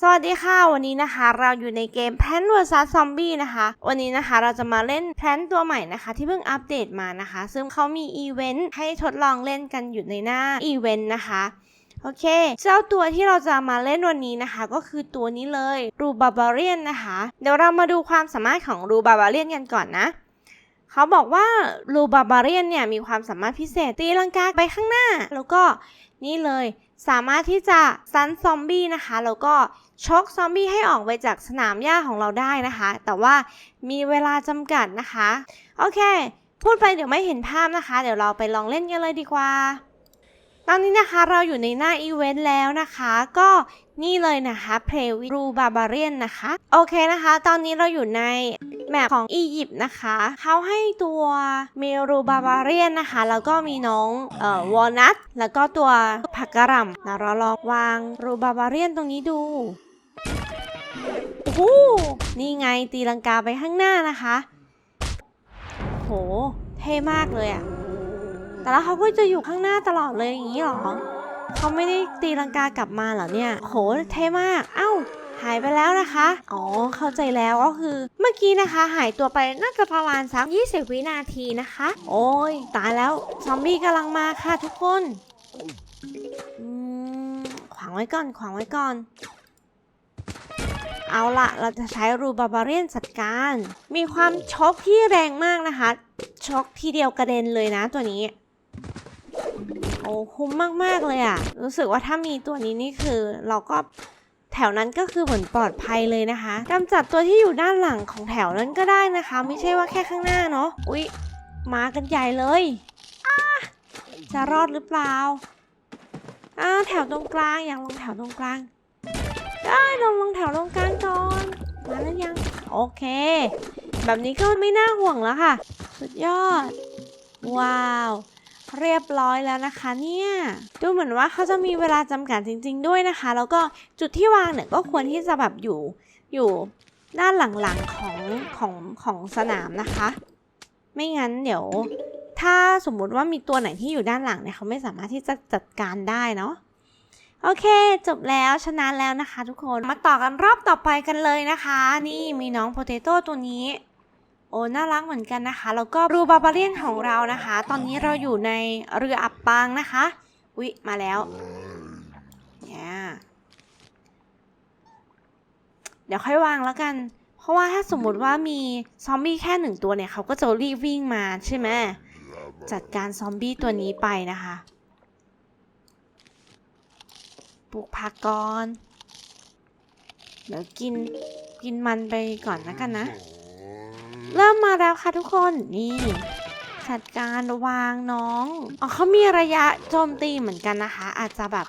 สวัสดีค่ะ วันนี้นะคะเราอยู่ในเกม Plant vs Zombie นะคะ วันนี้นะคะเราจะมาเล่น Plant ตัวใหม่นะคะ ที่เพิ่งอัปเดตมานะคะ ซึ่งเขามีอีเวนต์ให้ทดลองเล่นกันอยู่ในหน้าอีเวนต์นะคะโอเค เจ้าตัวที่เราจะมาเล่นวันนี้นะคะ ก็คือตัวนี้เลยรูบาบาเรียนนะคะ เดี๋ยวเรามาดูความสามารถของรูบาบาเรียนกันก่อนนะ เขาบอกว่ารูบาบาเรียนเนี่ยมีความสามารถพิเศษตีลังกาไปข้างหน้า แล้วก็นี่เลยสามารถที่จะซันซอมบี้นะคะ แล้วก็ ชกซอมบี้ให้ออกไปจากสนามหญ้าของเราได้นะคะ แต่ว่ามีเวลาจำกัดนะคะ โอเค พูดไปเดี๋ยวไม่เห็นภาพนะคะ เดี๋ยวเราไปลองเล่นกันเลยดีกว่า ตอนนี้นะคะเราอยู่ในหน้าอีเวนต์แล้วนะคะ ก็นี่เลยนะคะเพลวิรูบาบาเรียนนะคะ โอเคนะคะ ตอนนี้เราอยู่ในแมปของอียิปต์นะคะ เขาให้ตัวเมรูบาบาเรียนนะคะ แล้วก็มีน้องเอ่อวอลนัทแล้วก็ตัวผักกระหล่ำนะเราลองวางรูบาบาเรียนตรงนี้ดู โอ้นี่ไงตีลังกาไปข้างหน้านะคะ โห เท่มากเลยอะแต่แล้วเขาก็จะอยู่ข้างหน้าตลอดเลยอย่างนี้หรอ เขาไม่ได้ตีลังกากลับมาเหรอเนี่ย โห เท่มาก เอ้า หายไปแล้วนะคะ อ๋อ เข้าใจแล้วก็คือ เมื่อกี้นะคะ หายตัวไปน่าจะประมาณสัก20 วินาทีนะคะ โอ้ย ตายแล้ว ซอมบี้กำลังมาค่ะทุกคนขวางไว้ก่อน ขวางไว้ก่อน เอาละเราจะใช้รูบาบาเรียนจัดการ มีความช็อกที่แรงมากนะคะช็อกทีเดียวกระเด็นเลยนะตัวนี้ โอ้คุ้มมากๆเลยอะรู้สึกว่าถ้ามีตัวนี้นี่คือ เราก็แถวนั้นก็คือเหมือนปลอดภัยเลยนะคะกำจัดตัวที่อยู่ด้านหลังของแถวนั้นก็ได้นะคะ ไม่ใช่ว่าแค่ข้างหน้าเนาะอุ๊ยมากันใหญ่เลยจะรอดหรือเปล่าอ้าแถวตรงกลางอยากลงแถวตรงกลาง ได้ลงลงแถวตรงกลางก่อน มาแล้วยัง โอเค แบบนี้ก็ไม่น่าห่วงแล้วค่ะ สุดยอด ว้าวเรียบร้อยแล้วนะคะเนี่ยดูเหมือนว่าเขาจะมีเวลาจำกัดจริง ๆ ด้วยนะคะ แล้วก็จุดที่วางเนี่ยก็ควรที่จะแบบอยู่อยู่ด้านหลังๆของของของสนามนะคะ ไม่งั้นเดี๋ยว ถ้าสมมุติว่ามีตัวไหนที่อยู่ด้านหลังเนี่ยเขาไม่สามารถที่จะจัดการได้เนาะ โอเค จบแล้วชนะแล้วนะคะทุกคนมาต่อกันรอบต่อไปกันเลยนะคะ นี่มีน้องโพเตโต้ตัวนี้โอ้น่ารักเหมือนกันนะคะ แล้วก็รูบาบาเรียนของเรานะคะ ตอนนี้เราอยู่ในเรืออับปางนะคะอุ๊ยมาแล้วเนี่ยเดี๋ยวค่อยวางแล้วกัน เพราะว่าถ้าสมมติว่ามีซอมบี้แค่หนึ่งตัวเนี่ยเขาก็จะรีบวิ่งมาใช่ไหมจัดการซอมบี้ตัวนี้ไปนะคะ ป ลูกผักก่อน เดี๋ยวกินกินมันไปก่อนนะกันนะ เริ่มมาแล้วค่ะทุกคนนี่จัดการวางน้องอ๋อเขามีระยะโจมตีเหมือนกันนะคะ อาจจะแบบ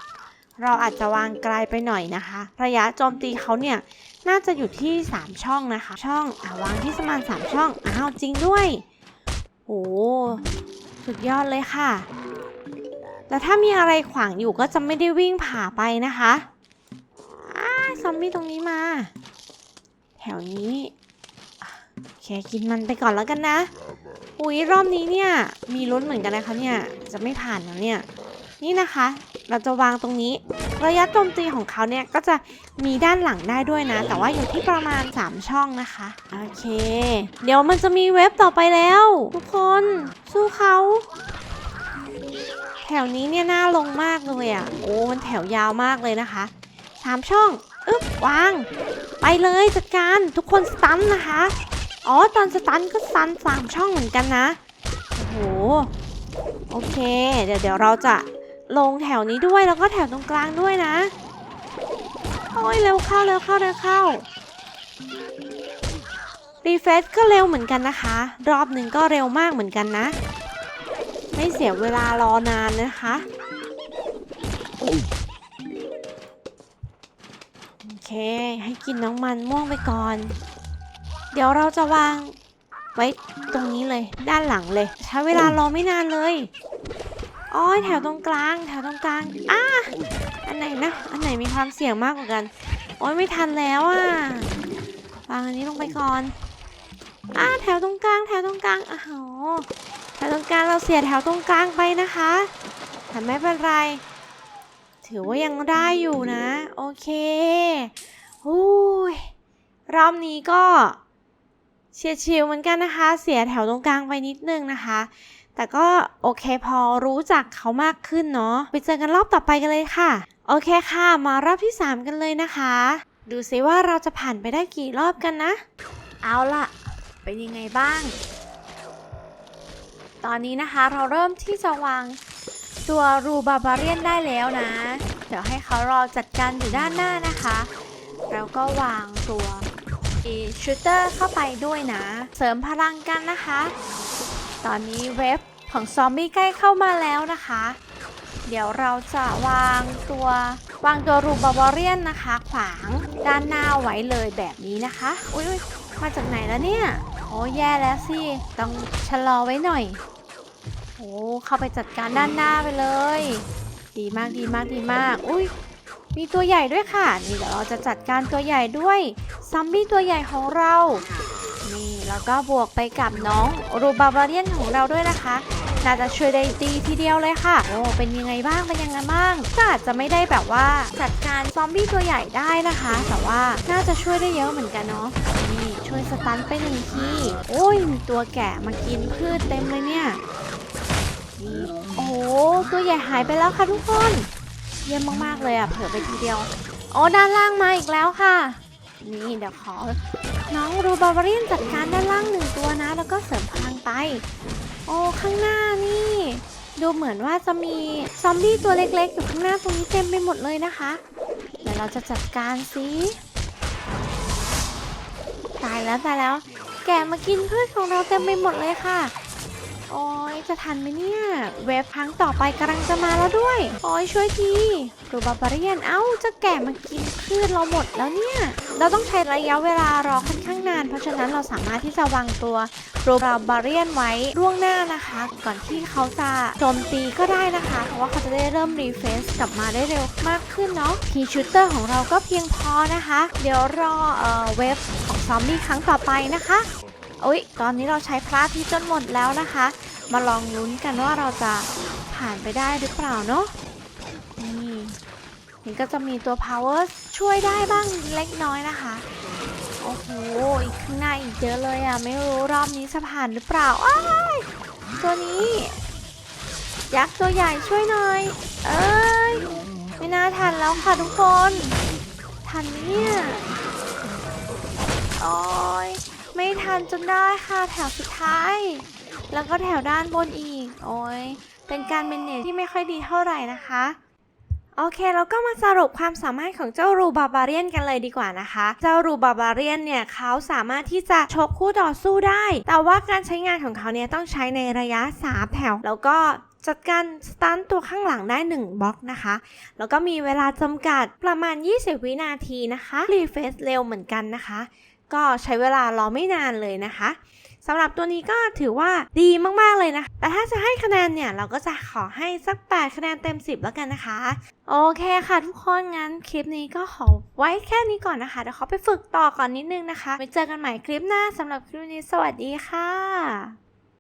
เราอาจจะวางไกลไปหน่อยนะคะ ระยะโจมตีเขาเนี่ยน่าจะอยู่ที่ 3 ช่องนะคะ ช่องอ่าวางที่ประมาณ3ช่องอ้าวจริงด้วยโอ้สุดยอดเลยค่ะ แล้วถ้ามีอะไรขวางอยู่ก็จะไม่ได้วิ่งผ่าไปนะคะอ้าซอมบี้ตรงนี้มา แถวนี้อ่กินมันไปก่อนแล้วกันนะ อุ้ยรอบนี้เนี่ย มีลุ้นเหมือนกันนะคะเนี่ย จะไม่ผ่านนะเนี่ย นี่นะคะ เราจะวางตรงนี้ ระยะโจมตีของเขาเนี่ยก็จะมีด้านหลังได้ด้วยนะ แต่ว่าอยู่ที่ประมาณ 3 ช่องนะคะ โอเค เดี๋ยวมันจะมีเว็บต่อไปแล้ว ทุกคน สู้เขา แถวนี้เนี่ยน่าลงมากเลยอะ โอ้ มันแถวยาวมากเลยนะคะสามช่องอึ๊บวาง ไปเลยจัดการทุกคนสตันนะคะ อ๋อตอนสตันก็สตันสามช่องเหมือนกันนะ โอ้โห โอเค เดี๋ยวเดี๋ยวเราจะลงแถวนี้ด้วยแล้วก็แถวตรงกลางด้วยนะ โอ้ยเร็วเข้าเร็วเข้าเร็วเข้ารีเฟซก็เร็วเหมือนกันนะคะ รอบหนึ่งก็เร็วมากเหมือนกันนะ ไม่เสียเวลารอนานนะคะ โอเค ให้กินน้องมันม่วงไปก่อน เดี๋ยวเราจะวางไว้ตรงนี้เลยด้านหลังเลย ใช้เวลารอไม่นานเลยอ้อยแถวตรงกลาง แถวตรงกลางอะอันไหนนะ อันไหนมีความเสี่ยงมากกว่ากัน โอ้ยไม่ทันแล้วอะวางอันนี้ลงไปก่อนอะแถวตรงกลางแถวตรงกลางอ้าวแถวตรงกลางเราเสียแถวตรงกลางไปนะคะแต่ไม่เป็นไร ถือว่ายังได้อยู่นะ โอเคอบนี้ก็เฉียดชิวเหมือนกันนะคะ เสียแถวตรงกลางไปนิดนึงนะคะ แต่ก็โอเคพอรู้จักเขามากขึ้นเนาะ ไปเจอกันรอบต่อไปกันเลยค่ะ โอเคค่ะ มารอบที่ 3 กันเลยนะคะ ดูซิว่าเราจะผ่านไปได้กี่รอบกันนะ เอาล่ะ เป็นยังไงบ้าง ตอนนี้นะคะเราเริ่มที่จะวางตัวรูบาบาเรียนได้แล้วนะ เดี๋ยวให้เขารอจัดการอยู่ด้านหน้านะคะ แล้วก็วางตัวชูเตอร์เข้าไปด้วยนะ เสริมพลังกันนะคะ ตอนนี้เว็บของซอมบี้ใกล้เข้ามาแล้วนะคะ เดี๋ยวเราจะวางตัววางตัวรูบาบาเรียนนะคะ ขวางด้านหน้าไว้เลยแบบนี้นะคะ อุ้ยอุ๊ยมาจากไหนแล้วเนี่ย โอ้แย่แล้วสิ ต้องชะลอไว้หน่อย โอ้เข้าไปจัดการด้านหน้าไปเลย ดีมากดีมากดีมาก อุ้ยมีตัวใหญ่ด้วยค่ะ นี่เดี๋ยวเราจะจัดการตัวใหญ่ด้วยซัมบี้ตัวใหญ่ของเรา นี่แล้วก็บวกไปกับน้องรูบาบาเรียนของเราด้วยนะคะ น่าจะช่วยได้ดีทีเดียวเลยค่ะโอ้เป็นยังไงบ้างเป็นยังไงบ้างก็อาจจะไม่ได้แบบว่าจัดการซอมบี้ตัวใหญ่ได้นะคะ แต่ว่าน่าจะช่วยได้เยอะเหมือนกันเนาะนี่ช่วยสตันไปหนึ่งทีโอ้ยมีตัวแก่มากินพืชเต็มเลยเนี่ยโอ้โหตัวใหญ่หายไปแล้วค่ะทุกคน เยี่ยมมากๆเลยอะเผื่อไปทีเดียวโอ้ด้านล่างมาอีกแล้วค่ะนี่เดี๋ยวขอ น้องรูบาบาเรียนจัดการด้านล่างหนึ่งตัวนะ แล้วก็เสริมพลังไป โอ้ข้างหน้านี่ ดูเหมือนว่าจะมีซอมบี้ตัวเล็กๆ อยู่ข้างหน้าตรงนี้เต็มไปหมดเลยนะคะ เดี๋ยวเราจะจัดการสิตายแล้วตายแล้ว แกะมากินพืชของเราเต็มไปหมดเลยค่ะ โอ้ยจะทันไหมเนี่ย เว็บครั้งต่อไปกำลังจะมาแล้วด้วย โอ้ยช่วยทีรูบาบาเรียน เอ้าจะแกะมากินพืชเราหมดแล้วเนี่ย เราต้องใช้ระยะเวลารอค่อนข้างนาน เพราะฉะนั้นเราสามารถที่จะวางตัวโรบาบาเรียนไว้ล่วงหน้านะคะ ก่อนที่เขาจะโจมตีก็ได้นะคะ เพราะว่าเขาจะได้เริ่มรีเฟซกลับมาได้เร็วมากขึ้นเนาะทีชูเตอร์ของเราก็เพียงพอนะคะ เดี๋ยวรอเอ่อเว็บของซอมบี้ครั้งต่อไปนะคะ อุ๊ยตอนนี้เราใช้พระที่จนหมดแล้วนะคะ มาลองลุ้นกันว่าเราจะผ่านไปได้หรือเปล่าเนาะนี่นี่ก็จะมีตัว power ช่วยได้บ้างเล็กน้อยนะคะ โอ้โหอีกข้างหน้าอีกเยอะเลยอะ ไม่รู้รอบนี้จะผ่านหรือเปล่าอ้ายตัวนี้ ยักษ์ตัวใหญ่ช่วยหน่อย เอ้ย ไม่น่าทันแล้วค่ะทุกคน ทันเนี่ยโอ้ย ไม่ทันจนได้ค่ะแถวสุดท้าย แล้วก็แถวด้านบนอีก โอ้ยเป็นการเมนเนจที่ไม่ค่อยดีเท่าไหร่นะคะ โอเคเราก็มาสรุปความสามารถของเจ้ารูบาบาเรียนกันเลยดีกว่านะคะ เจ้ารูบาบาเรียนเนี่ยเขาสามารถที่จะชกคู่ต่อสู้ได้ แต่ว่าการใช้งานของเขาเนี่ยต้องใช้ในระยะ3แถว แล้วก็จัดการสตันตัวข้างหลังได้ 1บล็อกนะคะ แล้วก็มีเวลาจำกัดประมาณ 20 วินาทีนะคะ รีเฟซเร็วเหมือนกันนะคะ ก็ใช้เวลารอไม่นานเลยนะคะสำหรับตัวนี้ก็ถือว่าดีมากๆเลยนะคะแต่ถ้าจะให้คะแนนเนี่ย เราก็จะขอให้สัก 8 คะแนนเต็ม 10 แล้วกันนะคะ โอเคค่ะทุกคนงั้นคลิปนี้ก็ขอไว้แค่นี้ก่อนนะคะ เดี๋ยวเขาไปฝึกต่อก่อนนิดนึงนะคะไว้เจอกันใหม่คลิปหน้าสำหรับคลิปนี้สวัสดีค่ะ